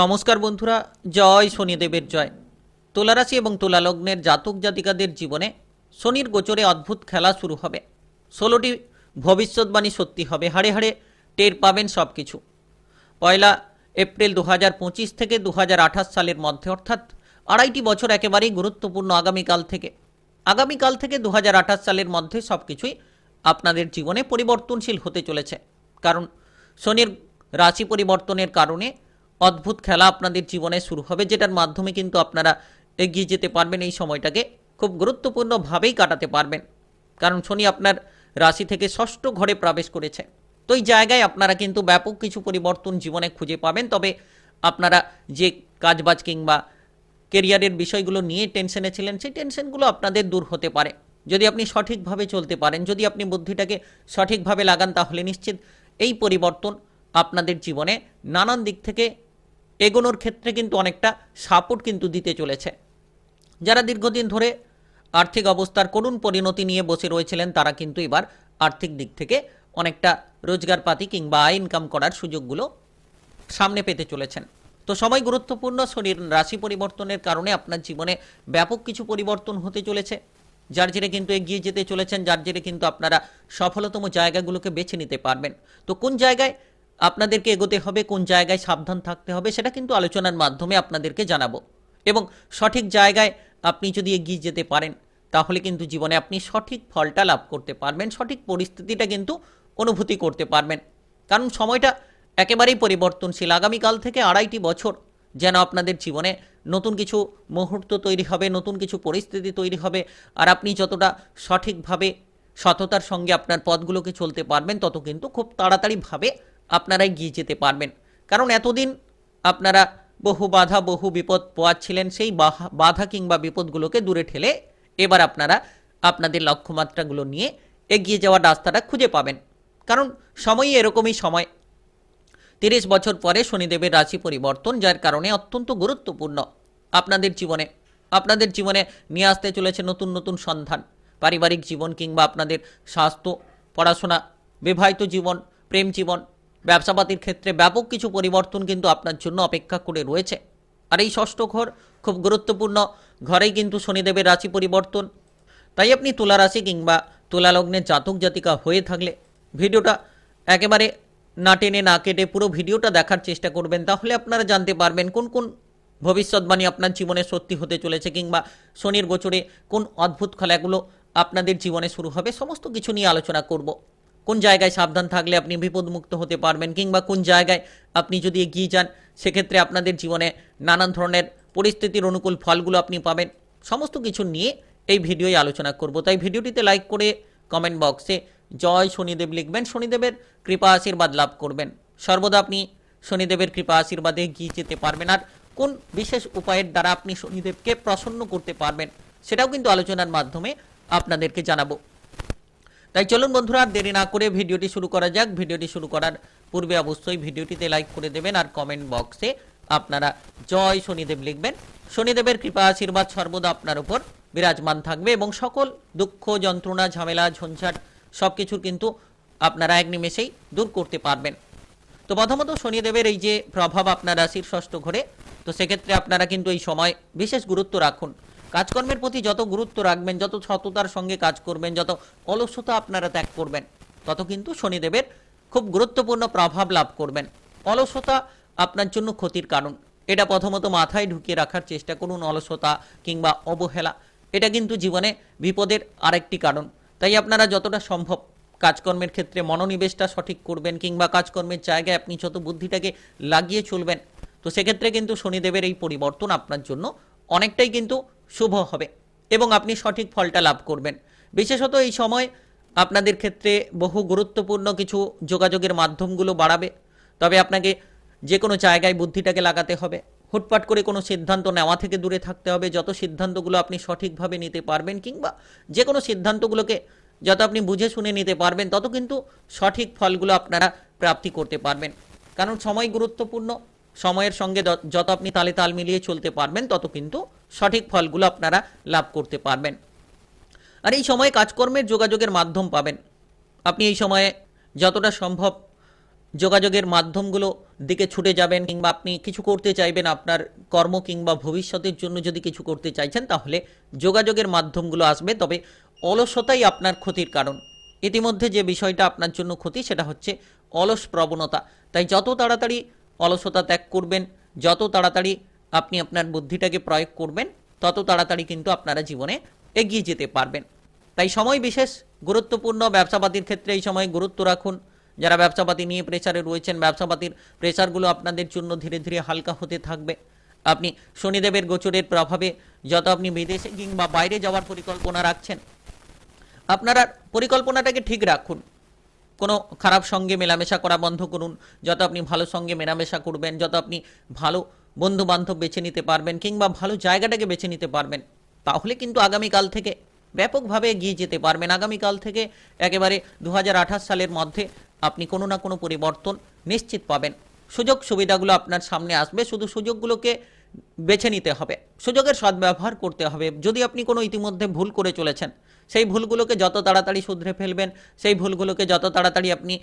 নমস্কার বন্ধুরা, জয় শনিদেবের জয়। তুলারাশি এবং তুলালগ্নের জাতক জাতিকাদের জীবনে শনির গোচরে অদ্ভুত খেলা শুরু হবে। ষোলোটি ভবিষ্যৎবাণী সত্যি হবে, হাড়ে হাড়ে টের পাবেন সব কিছু পয়লা এপ্রিল দু হাজার পঁচিশ থেকে দু হাজার আঠাশ সালের মধ্যে, অর্থাৎ আড়াইটি বছর একেবারেই গুরুত্বপূর্ণ আগামীকাল থেকে। আগামীকাল থেকে দু হাজার আঠাশ সালের মধ্যে সব কিছুই আপনাদের জীবনে পরিবর্তনশীল হতে চলেছে। কারণ শনির রাশি পরিবর্তনের কারণে অদ্ভুত খেলা আপনাদের জীবনে শুরু হবে, যেটার মাধ্যমে কিন্তু আপনারা এগিয়ে যেতে পারবেন, এই সময়টাকে খুব গুরুত্বপূর্ণভাবেই কাটাতে পারবেন। কারণ শনি আপনার রাশি থেকে ষষ্ঠ ঘরে প্রবেশ করেছে। তো এই জায়গায় আপনারা কিন্তু ব্যাপক কিছু পরিবর্তন জীবনে খুঁজে পাবেন। তবে আপনারা যে কাজবাজ কিংবা কেরিয়ারের বিষয়গুলো নিয়ে টেনশনে ছিলেন, সেই টেনশনগুলো আপনাদের দূর হতে পারে। যদি আপনি সঠিকভাবে চলতে পারেন, যদি আপনি বুদ্ধিটাকে সঠিকভাবে লাগান, তাহলে নিশ্চিত এই পরিবর্তন আপনাদের জীবনে নানান দিক থেকে এগোনোর ক্ষেত্রে কিন্তু অনেকটা সাপোর্ট কিন্তু দিতে চলেছে। যারা দীর্ঘদিন ধরে আর্থিক অবস্থার করুণ পরিণতি নিয়ে বসে রয়েছিলেন, তারা কিন্তু এবার আর্থিক দিক থেকে অনেকটা রোজগারপাতি কিংবা আয় ইনকাম করার সুযোগগুলো সামনে পেতে চলেছেন। তো সময় গুরুত্বপূর্ণ শরীর রাশি পরিবর্তনের কারণে আপনার জীবনে ব্যাপক কিছু পরিবর্তন হতে চলেছে। যার জেরে কিন্তু এগিয়ে যেতে চলেছেন, যার জেরে কিন্তু আপনারা সফলতম জায়গাগুলোকে বেছে নিতে পারবেন। তো কোন জায়গায় আপনাদেরকে এগোতে হবে, কোন জায়গায় সাবধান থাকতে হবে সেটা কিন্তু আলোচনার মাধ্যমে আপনাদেরকে জানাব। এবং সঠিক জায়গায় আপনি যদি এগিয়ে যেতে পারেন, তাহলে কিন্তু জীবনে আপনি সঠিক ফলটা লাভ করতে পারবেন, সঠিক পরিস্থিতিটা কিন্তু অনুভূতি করতে পারবেন। কারণ সময়টা একেবারেই পরিবর্তনশীল। আগামীকাল থেকে আড়াইটি বছর যেন আপনাদের জীবনে নতুন কিছু মুহূর্ত তৈরি হবে, নতুন কিছু পরিস্থিতি তৈরি হবে, আর আপনি যতটা সঠিকভাবে সততার সঙ্গে আপনার পথগুলোকে চলতে পারবেন, তত কিন্তু খুব তাড়াতাড়িভাবে আপনারা এগিয়ে যেতে পারবেন। কারণ এতদিন আপনারা বহু বাধা, বহু বিপদ পোয়াচ্ছিলেন, সেই বাধা কিংবা বিপদগুলোকে দূরে ঠেলে এবার আপনারা আপনাদের লক্ষ্যমাত্রাগুলো নিয়ে এগিয়ে যাওয়ার রাস্তাটা খুঁজে পাবেন। কারণ সময়ই এরকমই সময়। তিরিশ বছর পরে শনিদেবের রাশি পরিবর্তন, যার কারণে অত্যন্ত গুরুত্বপূর্ণ আপনাদের জীবনে। আপনাদের জীবনে নিয়ে আসতে চলেছে নতুন নতুন সন্ধান। পারিবারিক জীবন কিংবা আপনাদের স্বাস্থ্য, পড়াশোনা, বিবাহিত জীবন, প্রেম জীবন ব্যবসাপাতির ক্ষেত্রে ব্যাপক কিছু পরিবর্তন কিন্তু আপনার জন্য অপেক্ষা করে রয়েছে। আর এই ষষ্ঠ ঘর খুব গুরুত্বপূর্ণ। ঘরেই কিন্তু শনিদেবের রাশি পরিবর্তন। তাই আপনি তুলা রাশি কিংবা তুলা লগ্নের জাতক জাতিকা হয়ে থাকলে ভিডিওটা একেবারে না টেনে না কেটে পুরো ভিডিওটা দেখার চেষ্টা করবেন। তাহলে আপনারা জানতে পারবেন কোন কোন ভবিষ্যৎবাণী আপনার জীবনে সত্যি হতে চলেছে কিংবা শনির গোচরে কোন অদ্ভুত খেলাগুলো আপনাদের জীবনে শুরু হবে। সমস্ত কিছু নিয়ে আলোচনা করব। কোন জায়গায় সাবধান থাকলে আপনি বিপদমুক্ত হতে পারবেন কিংবা কোন জায়গায় আপনি যদি এগিয়ে যান, সেক্ষেত্রে আপনাদের জীবনে নানান ধরনের পরিস্থিতির অনুকূল ফলগুলো আপনি পাবেন। সমস্ত কিছু নিয়ে এই ভিডিওয় আলোচনা করব। তাই ভিডিওটিতে লাইক করে কমেন্ট বক্সে জয় শনিদেব লিখবেন। শনিদেবের কৃপা আশীর্বাদ লাভ করবেন। সর্বদা আপনি শনিদেবের কৃপা আশীর্বাদে এগিয়ে যেতে পারবেন। আর কোন বিশেষ উপায়ের দ্বারা আপনি শনিদেবকে প্রসন্ন করতে পারবেন, সেটাও কিন্তু আলোচনার মাধ্যমে আপনাদেরকে জানাব। তাই চলুন বন্ধুরা, দেরি না করে ভিডিওটি শুরু করা যাক। ভিডিওটি শুরু করার পূর্বে অবশ্যই ভিডিওটিতে লাইক করে দেবেন আর কমেন্ট বক্সে আপনারা জয় শনিদেব লিখবেন। শনিদেবের কৃপা আশীর্বাদ সর্বদা আপনার উপর বিরাজমান থাকবে এবং সকল দুঃখ, যন্ত্রণা, ঝামেলা, ঝঞ্ঝাট সব কিছুর কিন্তু আপনারা এক নিমেষেই দূর করতে পারবেন। তো প্রথমত শনিদেবের এই যে প্রভাব আপনার রাশির ষষ্ঠ ঘরে, তো সেক্ষেত্রে আপনারা কিন্তু এই সময় বিশেষ গুরুত্ব রাখুন। কাজকর্মের প্রতি যত গুরুত্ব রাখবেন, যত সততার সঙ্গে কাজ করবেন, যত অলসতা আপনারা ত্যাগ করবেন, তত কিন্তু শনিদেবের খুব গুরুত্বপূর্ণ প্রভাব লাভ করবেন। অলসতা আপনার জন্য ক্ষতির কারণ। এটা প্রথমত মাথায় ঢুকিয়ে রাখার চেষ্টা করুন অলসতা কিংবা অবহেলা। এটা কিন্তু জীবনে বিপদের আরেকটি কারণ। তাই আপনারা যতটা সম্ভব কাজকর্মের ক্ষেত্রে মনোনিবেশটা সঠিক করবেন কিংবা কাজকর্মের জায়গায় আপনি যত বুদ্ধিটাকে লাগিয়ে চলবেন, তো সেক্ষেত্রে কিন্তু শনিদেবের এই পরিবর্তন আপনার জন্য অনেকটাই কিন্তু শুভ হবে এবং আপনি সঠিক ফলটা লাভ করবেন। বিশেষত এই সময় আপনাদের ক্ষেত্রে বহু গুরুত্বপূর্ণ কিছু যোগাযোগের মাধ্যমগুলো বাড়াবে। তবে আপনাকে যে কোনো জায়গায় বুদ্ধিটাকে লাগাতে হবে। হুটপাট করে কোনো সিদ্ধান্ত নেওয়া থেকে দূরে থাকতে হবে। যত সিদ্ধান্তগুলো আপনি সঠিকভাবে নিতে পারবেন কিংবা যে কোনো সিদ্ধান্তগুলোকে যত আপনি বুঝে শুনে নিতে পারবেন, তত কিন্তু সঠিক ফলগুলো আপনারা প্রাপ্তি করতে পারবেন। কারণ সময় গুরুত্বপূর্ণ। সময়ের সঙ্গে যত আপনি তালে তাল মিলিয়ে চলতে পারবেন, তত কিন্তু সঠিক ফলগুলো আপনারা লাভ করতে পারবেন। আর এই সময়ে কাজকর্মের যোগাযোগের মাধ্যম পাবেন। আপনি এই সময়ে যতটা সম্ভব যোগাযোগের মাধ্যমগুলো দিকে ছুটে যাবেন কিংবা আপনি কিছু করতে চাইবেন আপনার কর্ম কিংবা ভবিষ্যতের জন্য যদি কিছু করতে চাইছেন, তাহলে যোগাযোগের মাধ্যমগুলো আসবে। তবে অলসতাই আপনার ক্ষতির কারণ। ইতিমধ্যে যে বিষয়টা আপনার জন্য ক্ষতি, সেটা হচ্ছে অলস প্রবণতা। তাই যত তাড়াতাড়ি অলসতা ত্যাগ করবেন, যত তাড়াতাড়ি আপনি আপনার বুদ্ধিটাকে প্রয়োগ করবেন, তত তাড়াতাড়ি কিন্তু আপনারা জীবনে এগিয়ে যেতে পারবেন। তাই সময় বিশেষ, গুরুত্বপূর্ণ ব্যবসাপাতির ক্ষেত্রে এই সময় গুরুত্ব রাখুন। যারা ব্যবসাপাতি নিয়ে প্রেসারে রয়েছেন, ব্যবসাপাতির প্রেসারগুলো আপনাদের জন্য ধীরে ধীরে হালকা হতে থাকবে। আপনি শনিদেবের গোচরের প্রভাবে যত আপনি বিদেশে কিংবা বাইরে যাওয়ার পরিকল্পনা রাখছেন, আপনারা পরিকল্পনাটাকে ঠিক রাখুন। কোনো খারাপ সঙ্গে মেলামেশা করা বন্ধ করুন। যত আপনি ভালো সঙ্গে মেলামেশা করবেন, যত আপনি ভালো বন্ধু বান্ধব বেছে নিতে পারবেন কিংবা ভালো জায়গাটাকে বেছে নিতে পারবেন, তাহলে কিন্তু আগামীকাল থেকে ব্যাপকভাবে এগিয়ে যেতে পারবেন। আগামীকাল থেকে একেবারে দু হাজার আঠাশ সালের মধ্যে আপনি কোনো না কোনো পরিবর্তন নিশ্চিত পাবেন। সুযোগ সুবিধাগুলো আপনার সামনে আসবে, শুধু সুযোগগুলোকে বেছে নিতে হবে, সুযোগের সদ্ব্যবহার করতে হবে। যদি আপনি কোনো ইতিমধ্যে ভুল করে চলেছেন, সেই ভুলগুলোকে যত তাড়াতাড়ি শুধরে ফেলবেন, সেই ভুলগুলোকে যত তাড়াতাড়ি আপনি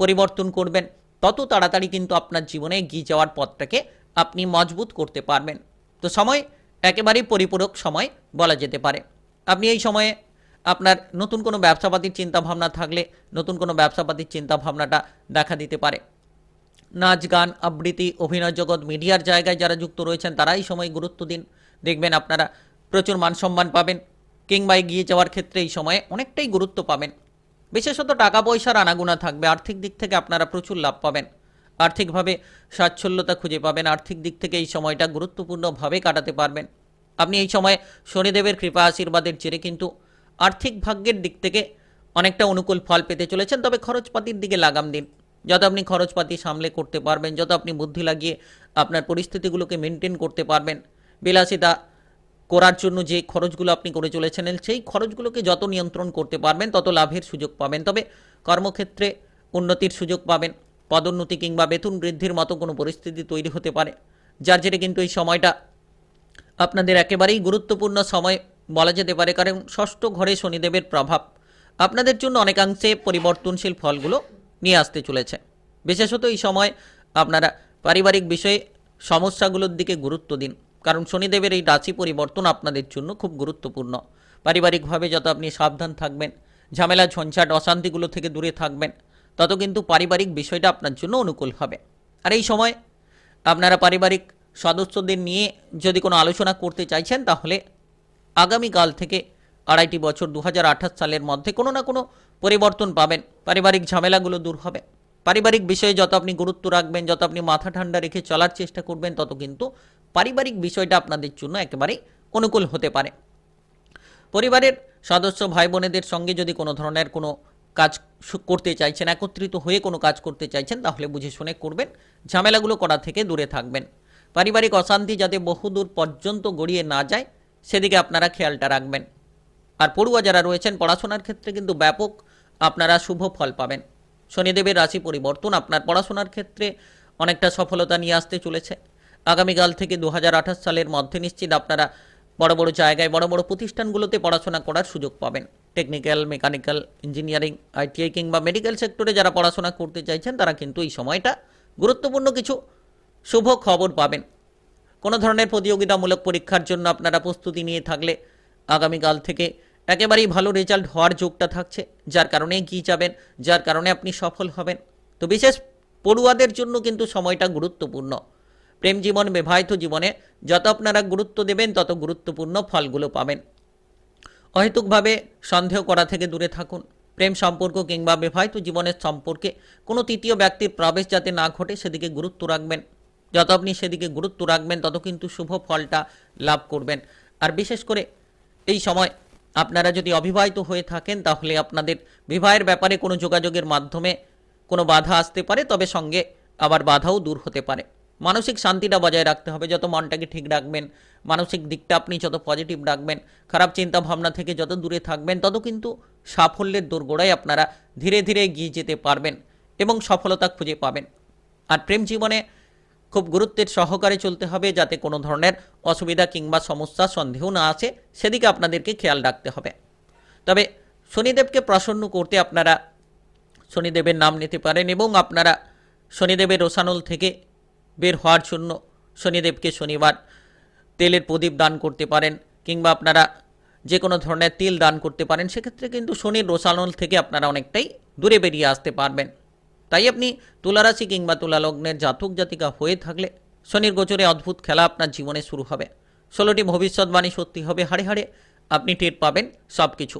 পরিবর্তন করবেন, তত তাড়াতাড়ি কিন্তু আপনার জীবনে এগিয়ে যাওয়ার পথটাকে আপনি মজবুত করতে পারবেন। তো সময়, একেবারেই পরিপূরক সময় বলা যেতে পারে। আপনি এই সময়ে আপনার নতুন কোনো ব্যবসাপাতির চিন্তাভাবনা থাকলে নতুন কোনো ব্যবসাপাতির চিন্তাভাবনাটা দেখা দিতে পারে। নাচ, গান, আবৃত্তি, অভিনয় জগৎ, মিডিয়ার জায়গায় যারা যুক্ত রয়েছেন, তারাই সময় গুরুত্ব দিন। দেখবেন আপনারা প্রচুর মান সম্মান পাবেন, কিংবা এগিয়ে যাওয়ার ক্ষেত্রে এই সময়ে অনেকটাই গুরুত্ব পাবেন। বিশেষত টাকা পয়সার আনাগুনা থাকবে, আর্থিক দিক থেকে আপনারা প্রচুর লাভ পাবেন। আর্থিকভাবে স্বাচ্ছল্যতা খুঁজে পাবেন। আর্থিক দিক থেকে এই সময়টা গুরুত্বপূর্ণভাবে কাটাতে পারবেন। আপনি এই সময়ে শনিদেবের কৃপা আশীর্বাদের জেরে কিন্তু আর্থিক ভাগ্যের দিক থেকে অনেকটা অনুকূল ফল পেতে চলেছেন। তবে খরচপাতির দিকে লাগাম দিন। যত আপনি খরচপাতি সামলে করতে পারবেন, যত আপনি বুদ্ধি লাগিয়ে আপনার পরিস্থিতিগুলোকে মেনটেন করতে পারবেন। বিলাসিতা করার জন্য যে খরচগুলো আপনি করে চলেছেন, সেই খরচগুলোকে যত নিয়ন্ত্রণ করতে পারবেন, তত লাভের সুযোগ পাবেন। তবে কর্মক্ষেত্রে উন্নতির সুযোগ পাবেন। পদোন্নতি কিংবা বেতন বৃদ্ধির মতো কোনো পরিস্থিতি তৈরি হতে পারে, যার জেরে কিন্তু এই সময়টা আপনাদের একেবারেই গুরুত্বপূর্ণ সময় বলা যেতে পারে, কারণ ষষ্ঠ ঘরে শনিদেবের প্রভাব আপনাদের জন্য অনেকাংশে পরিবর্তনশীল ফলগুলো নিয়ে আসতে চলেছে। বিশেষত এই সময় আপনারা পারিবারিক বিষয়ে সমস্যাগুলোর দিকে গুরুত্ব দিন, কারণ শনিদেবের এই রাশি পরিবর্তন আপনাদের জন্য খুব গুরুত্বপূর্ণ। পারিবারিকভাবে যত আপনি সাবধান থাকবেন, ঝামেলা, ঝঞ্ঝাট, অশান্তিগুলো থেকে দূরে থাকবেন তত কিন্তু পারিবারিক বিষয়টা আপনার জন্য অনুকূল হবে। আর এই সময় আপনারা পারিবারিক সদস্যদের নিয়ে যদি কোনো আলোচনা করতে চাইছেন, তাহলে আগামীকাল থেকে আড়াইটি বছর দু হাজার আঠাশ সালের মধ্যে কোনো না কোনো পরিবর্তন পাবেন। পারিবারিক ঝামেলাগুলো দূর হবে। পারিবারিক বিষয়ে যত আপনি গুরুত্ব রাখবেন, যত আপনি মাথা ঠান্ডা রেখে চলার চেষ্টা করবেন, তত কিন্তু পারিবারিক বিষয়টা আপনাদের জন্য একেবারেই অনুকূল হতে পারে। পরিবারের সদস্য ভাই বোনেদের সঙ্গে যদি কোনো ধরনের কোনো কাজ করতে চাইছেন, একত্রিত হয়ে কোনো কাজ করতে চাইছেন, তাহলে বুঝে শুনে করবেন। ঝামেলাগুলো করা থেকে দূরে থাকবেন। পারিবারিক অশান্তি যাতে বহুদূর পর্যন্ত গড়িয়ে না যায়, সেদিকে আপনারা খেয়ালটা রাখবেন। আর পড়ুয়া যারা রয়েছেন, পড়াশোনার ক্ষেত্রে কিন্তু ব্যাপক আপনারা শুভ ফল পাবেন। শনিদেবের রাশি পরিবর্তন আপনার পড়াশোনার ক্ষেত্রে অনেকটা সফলতা নিয়ে আসতে চলেছে। আগামীকাল থেকে দু হাজার আঠাশ সালের মধ্যে নিশ্চিত আপনারা বড় বড় জায়গায়, বড় বড় প্রতিষ্ঠানগুলোতে পড়াশোনা করার সুযোগ পাবেন। টেকনিক্যাল, মেকানিক্যাল, ইঞ্জিনিয়ারিং, আইটিআই কিংবা মেডিকেল সেক্টরে যারা পড়াশোনা করতে চাইছেন, তারা কিন্তু এই সময়টা গুরুত্বপূর্ণ কিছু শুভ খবর পাবেন। কোনো ধরনের প্রতিযোগিতামূলক পরীক্ষার জন্য আপনারা প্রস্তুতি নিয়ে থাকলে আগামীকাল থেকে একেবারেই ভালো রেজাল্ট হওয়ার যোগটা থাকছে। যার কারণে এগিয়ে যাবেন, যার কারণে আপনি সফল হবেন। তো বিশেষ পড়ুয়াদের জন্য কিন্তু সময়টা গুরুত্বপূর্ণ। প্রেম জীবন, বিবাহিত জীবনে যত আপনারা গুরুত্ব দেবেন, তত গুরুত্বপূর্ণ ফলগুলো পাবেন। অহেতুকভাবে সন্দেহ করা থেকে দূরে থাকুন। প্রেম সম্পর্ক কিংবা বিবাহিত জীবনের সম্পর্কে কোনো তৃতীয় ব্যক্তির প্রবেশ যাতে না ঘটে, সেদিকে গুরুত্ব রাখবেন। যত আপনি সেদিকে গুরুত্ব রাখবেন, তত কিন্তু শুভ ফলটা লাভ করবেন। আর বিশেষ করে এই সময় আপনারা যদি অবিবাহিত হয়ে থাকেন, তাহলে আপনাদের বিবাহের ব্যাপারে কোনো যোগাযোগের মাধ্যমে কোনো বাধা আসতে পারে, তবে সঙ্গে আবার বাধাও দূর হতে পারে। মানসিক শান্তিটা বজায় রাখতে হবে। যত মনটাকে ঠিক রাখবেন, মানসিক দিকটা আপনি যত পজিটিভ রাখবেন, খারাপ চিন্তা ভাবনা থেকে যত দূরে থাকবেন, তত কিন্তু সাফল্যের দোরগোড়ায় আপনারা ধীরে ধীরে এগিয়ে যেতে পারবেন এবং সফলতা খুঁজে পাবেন। আর প্রেম জীবনে খুব গুরুত্বের সহকারে চলতে হবে যাতে কোনো ধরনের অসুবিধা কিংবা সমস্যা, সন্দেহ না আসে, সেদিকে আপনাদেরকে খেয়াল রাখতে হবে। তবে শনিদেবকে প্রসন্ন করতে আপনারা শনিদেবের নাম নিতে পারেন এবং আপনারা শনিদেবের রোসানল থেকে বের হওয়ার জন্য শনিদেবকে শনিবার তেলের প্রদীপ দান করতে পারেন কিংবা আপনারা যে কোনো ধরনের তিল দান করতে পারেন, সেক্ষেত্রে কিন্তু শনির রোসানল থেকে আপনারা অনেকটাই দূরে বেরিয়ে আসতে পারবেন। তাই আপনি তুলারাশি কিংবা তুলালগ্নের জাতক জাতিকা হয়ে থাকলে শনির গোচরে অদ্ভুত খেলা আপনার জীবনে শুরু হবে। ষোলোটি ভবিষ্যৎবাণী সত্যি হবে, হাড়ে হাড়ে আপনি টের পাবেন সব কিছু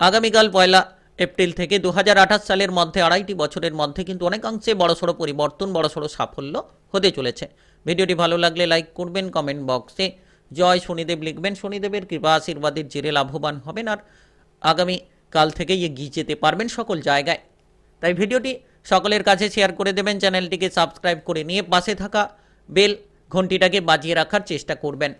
আগামীকাল পয়লা এপ্রিল থেকে দু হাজার আঠাশ সালের মধ্যে, আড়াইটি বছরের মধ্যে কিন্তু অনেকাংশে বড়সড় পরিবর্তন, বড়সড় সাফল্য হতে চলেছে। ভিডিওটি ভালো লাগলে লাইক করবেন, কমেন্ট বক্সে জয় শনিদেব লিখবেন। শনিদেবের কৃপা আশীর্বাদের জেরে লাভবান হবেন আর আগামী কাল থেকেই এগিয়ে যেতে পারবেন সকল জায়গায়। তাই ভিডিওটি সকলের কাছে শেয়ার করে দেবেন, চ্যানেলটিকে সাবস্ক্রাইব করে নিয়ে পাশে থাকা বেল ঘন্টিটাকে বাজিয়ে রাখার চেষ্টা করবেন।